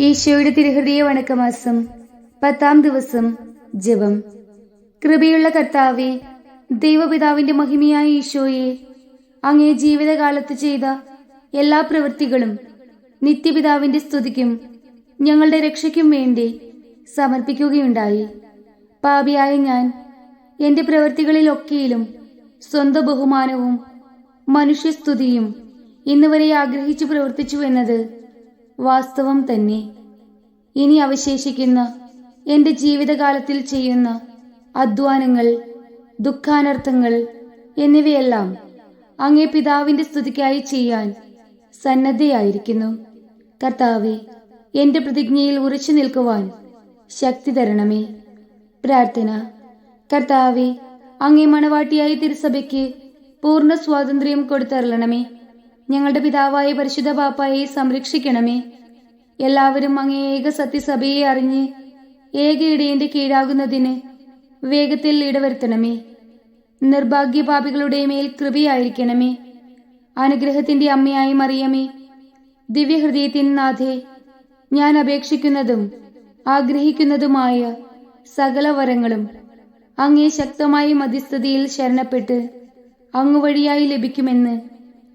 ഈശോയുടെ തിരുഹൃദയ വണക്കമാസം പത്താം ദിവസം ജപം. കൃപയുള്ള കർത്താവെ ദൈവപിതാവിന്റെ മഹിമയായ ഈശോയെ അങ്ങേ ജീവിതകാലത്ത് ചെയ്ത എല്ലാ പ്രവൃത്തികളും നിത്യപിതാവിന്റെ സ്തുതിക്കും ഞങ്ങളുടെ രക്ഷയ്ക്കും വേണ്ടി സമർപ്പിക്കുകയുണ്ടായി. പാപിയായ ഞാൻ എന്റെ പ്രവൃത്തികളിലൊക്കെയിലും സ്വന്തം ബഹുമാനവും മനുഷ്യസ്തുതിയും ഇന്നുവരെ ആഗ്രഹിച്ചു പ്രവർത്തിച്ചു എന്നത് വാസ്തവം തന്നെ. ഇനി അവശേഷിക്കുന്ന എന്റെ ജീവിതകാലത്തിൽ ചെയ്യുന്ന അധ്വാനങ്ങൾ ദുഃഖാനർത്ഥങ്ങൾ എന്നിവയെല്ലാം അങ്ങേ പിതാവിന്റെ സ്തുതിക്കായി ചെയ്യാൻ സന്നദ്ധയായിരിക്കുന്നു. കർത്താവെ എന്റെ പ്രതിജ്ഞയിൽ ഉറച്ചു നിൽക്കുവാൻ ശക്തി തരണമേ. പ്രാർത്ഥന. കർത്താവെ അങ്ങേ മണവാട്ടിയായി തിരുസഭയ്ക്ക് പൂർണ സ്വാതന്ത്ര്യം കൊടുത്തരളണമേ. ഞങ്ങളുടെ പിതാവായ പരിശുദ്ധ പാപ്പായെ സംരക്ഷിക്കണമേ. എല്ലാവരും അങ്ങേ ഏക സത്യസഭയെ അറിഞ്ഞ് ഏക ഇടയന്റെ കീഴാകുന്നതിന് വേഗത്തിൽ ഇടവരുത്തണമേ. നിർഭാഗ്യ പാപികളുടെ മേൽ കൃപയായിരിക്കണമേ. അനുഗ്രഹത്തിന്റെ അമ്മയായി മറിയമേ ദിവ്യഹൃദയത്തിൻ നാഥേ ഞാൻ അപേക്ഷിക്കുന്നതും ആഗ്രഹിക്കുന്നതുമായ സകല വരങ്ങളും അങ്ങേ ശക്തമായ മധ്യസ്ഥതയിൽ ശരണപ്പെട്ട് അങ്ങുവഴിയായി ലഭിക്കുമെന്ന്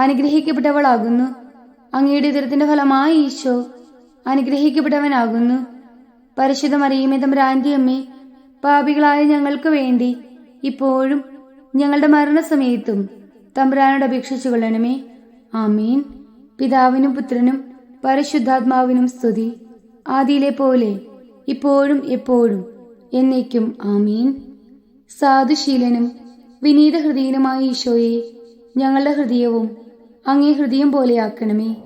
അനുഗ്രഹിക്കപ്പെട്ടവളാകുന്നു. അങ്ങയുടെ ഉദരത്തിന്റെ ഫലമായി ഈശോ അനുഗ്രഹിക്കപ്പെട്ടവനാകുന്നു. പരിശുദ്ധ മറിയമേ തമ്പുരാന്റെ അമ്മേ പാപികളായ ഞങ്ങൾക്ക് വേണ്ടി ഇപ്പോഴും ഞങ്ങളുടെ മരണസമയത്തും തമ്പുരാനോട് അപേക്ഷിച്ചു കൊള്ളണമേ. ആമീൻ. പിതാവിനും പുത്രനും പരിശുദ്ധാത്മാവിനും സ്തുതി. ആദിയിലെ പോലെ ഇപ്പോഴും എപ്പോഴും എന്നേക്കും ആമീൻ. സാധുശീലനും വിനീത ഹൃദയനുമായ ഈശോയെ ഞങ്ങളുടെ ഹൃദയവും അങ്ങേ ഹൃദയം പോലെയാക്കണമേ.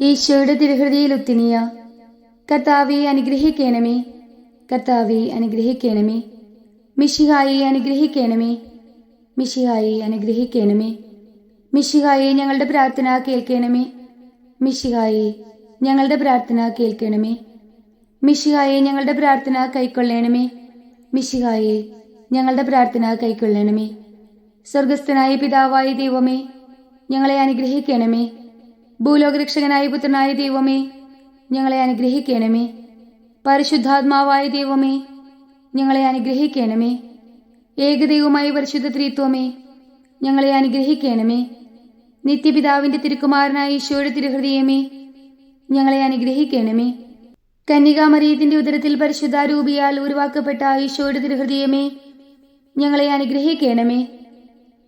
ഈശോയുടെ തിരുഹൃദയിലുത്തിനിയ കർത്താവെ അനുഗ്രഹിക്കണമേ. കർത്താവെ അനുഗ്രഹിക്കണമേ. മിഷിഹായെ അനുഗ്രഹിക്കണമേ. മിഷിഹായെ അനുഗ്രഹിക്കണമേ. മിഷിഹായെ ഞങ്ങളുടെ പ്രാർത്ഥന കേൾക്കണമേ. മിഷിഹായെ ഞങ്ങളുടെ പ്രാർത്ഥന കേൾക്കണമേ. മിഷിഹായെ ഞങ്ങളുടെ പ്രാർത്ഥന കൈക്കൊള്ളണമേ. മിഷിഹായെ ഞങ്ങളുടെ പ്രാർത്ഥന കൈക്കൊള്ളണമേ. സ്വർഗസ്ഥനായ പിതാവായ ദൈവമേ ഞങ്ങളെ അനുഗ്രഹിക്കണമേ. ഭൂലോകരക്ഷകനായ പുത്രനായ ദൈവമേ ഞങ്ങളെ അനുഗ്രഹിക്കണമേ. പരിശുദ്ധാത്മാവായ ദൈവമേ ഞങ്ങളെ അനുഗ്രഹിക്കണമേ. ഏകദൈവമായ പരിശുദ്ധ ത്രിത്വമേ ഞങ്ങളെ അനുഗ്രഹിക്കണമേ. നിത്യപിതാവിന്റെ തിരുക്കുമാരനായ ഈശോയുടെ തിരുഹൃദയമേ ഞങ്ങളെ അനുഗ്രഹിക്കണമേ. കന്യകാമറിയത്തിന്റെ ഉദരത്തിൽ പരിശുദ്ധാരൂപിയാൽ ഉരുവാക്കപ്പെട്ട ഈശോയുടെ തിരുഹൃദയമേ ഞങ്ങളെ അനുഗ്രഹിക്കണമേ.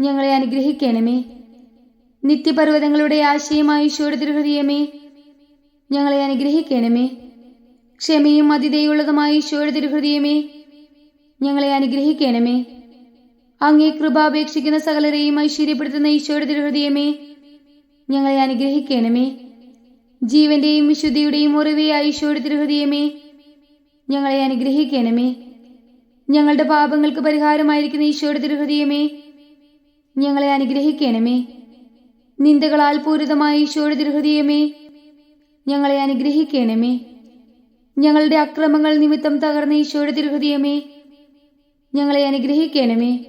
ഞങ്ങളെ അനുഗ്രഹിക്കണമേ. നിത്യപർവതങ്ങളുടെ ആശയമായ ഈശോയുടെ തിരുഹൃദയമേ ഞങ്ങളെ അനുഗ്രഹിക്കണമേ. ക്ഷമയും അതിഥയുള്ളതുമായി ഈശോയുടെ തിരുഹൃദയമേ ഞങ്ങളെ അനുഗ്രഹിക്കണമേ. അങ്ങേ കൃപാപേക്ഷിക്കുന്ന സകലരെയും ഐശ്വര്യപ്പെടുത്തുന്ന ഈശോയുടെ തിരുഹൃദയമേ ഞങ്ങളെ അനുഗ്രഹിക്കണമേ. ജീവന്റെയും വിശുദ്ധിയുടെയും ഉറവയായ ഈശോയുടെ തിരുഹൃദയമേ ഞങ്ങളെ അനുഗ്രഹിക്കണമേ. ഞങ്ങളുടെ പാപങ്ങൾക്ക് പരിഹാരമായിരിക്കുന്ന ഈശോയുടെ തിരുഹൃദയമേ ഞങ്ങളെ അനുഗ്രഹിക്കണമേ. നിന്ദകളാൽ പൂരിതമായ ഈശോയുടെ ദൃഹൃദയമേ ഞങ്ങളെ അനുഗ്രഹിക്കണമേ. ഞങ്ങളുടെ അക്രമങ്ങൾ നിമിത്തം തകർന്ന ഈശോയുടെ തിരുഹൃദയമേ ഞങ്ങളെ അനുഗ്രഹിക്കണമേ.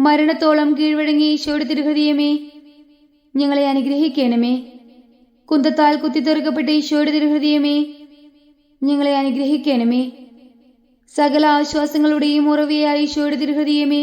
മരണത്തോളം കീഴ്വഴങ്ങിയ ഈശോയുടെ തിരുഹൃദയമേ ഞങ്ങളെ അനുഗ്രഹിക്കണമേ. കുന്തത്താൽ കുത്തിത്തെറുക്കപ്പെട്ട ഈശോയുടെ തിരുഹൃദയമേ ഞങ്ങളെ അനുഗ്രഹിക്കണമേ. സകല ആശ്വാസങ്ങളുടെയും ഉറവിയായ ഈശോയുടെ തിരുഹൃദയമേ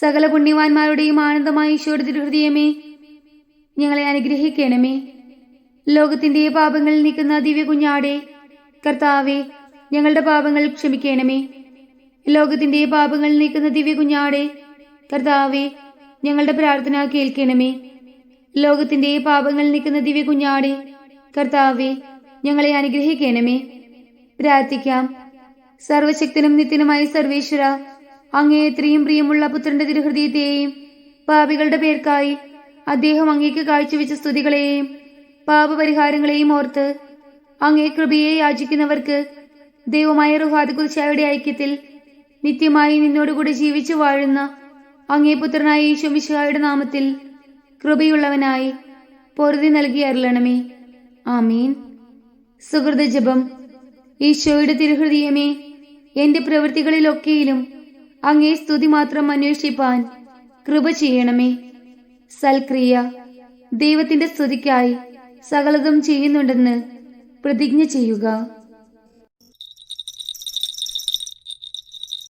സകല പുണ്യവാന്മാരുടെയും ആനന്ദമായ ഈശോയുടെ തിരുഹൃദയമേ ഞങ്ങളെ അനുഗ്രഹിക്കണമേ. ലോകത്തിന്റെ പാപങ്ങളിൽ നീക്കുന്ന ദിവ്യ കുഞ്ഞാടെ കർത്താവെ ഞങ്ങളുടെ പാപങ്ങൾ ക്ഷമിക്കണമേ. ലോകത്തിന്റെ പാപങ്ങളിൽ നീക്കുന്ന ദിവ്യ കുഞ്ഞാടെ കർത്താവെ ഞങ്ങളുടെ പ്രാർത്ഥന കേൾക്കണമേ. ലോകത്തിന്റെ പാപങ്ങളിൽ നീക്കുന്ന ദിവ്യ കുഞ്ഞാടെ കർത്താവെ ഞങ്ങളെ അനുഗ്രഹിക്കണമേ. പ്രാർത്ഥിക്കാം. സർവശക്തനും നിത്യനുമായ സർവേശ്വര അങ്ങേ എത്രയും പ്രിയമുള്ള പുത്രന്റെ തിരുഹൃദയത്തെയും പാപികളുടെ പേർക്കായി അദ്ദേഹം അങ്ങേക്ക് കാഴ്ചവെച്ച സ്തുതികളെയും പാപപരിഹാരങ്ങളെയും ഓർത്ത് അങ്ങേ കൃപയെ യാചിക്കുന്നവർക്ക് ദൈവമായ റുഹാദുകുൽശായുടെ ഐക്യത്തിൽ നിത്യമായി നിന്നോടുകൂടി ജീവിച്ചു വാഴുന്ന അങ്ങേ പുത്രനായ ഈശോമിശായുടെ നാമത്തിൽ കൃപയുള്ളവനായി പൊറുതി നൽകി അരുളണമേ. ആമീൻ. സുഹൃത ജപം ഈശോയുടെ തിരുഹൃദയമേ എന്റെ പ്രവൃത്തികളിലൊക്കെയിലും അങ്ങേ സ്തുതി മാത്രം അന്വേഷിപ്പാൻ കൃപ ചെയ്യണമേ. സൽക്രിയ ദൈവത്തിന്റെ സ്തുതിക്കായി സകലതും ചെയ്യുന്നുണ്ടെന്ന് പ്രതിജ്ഞ ചെയ്യുക.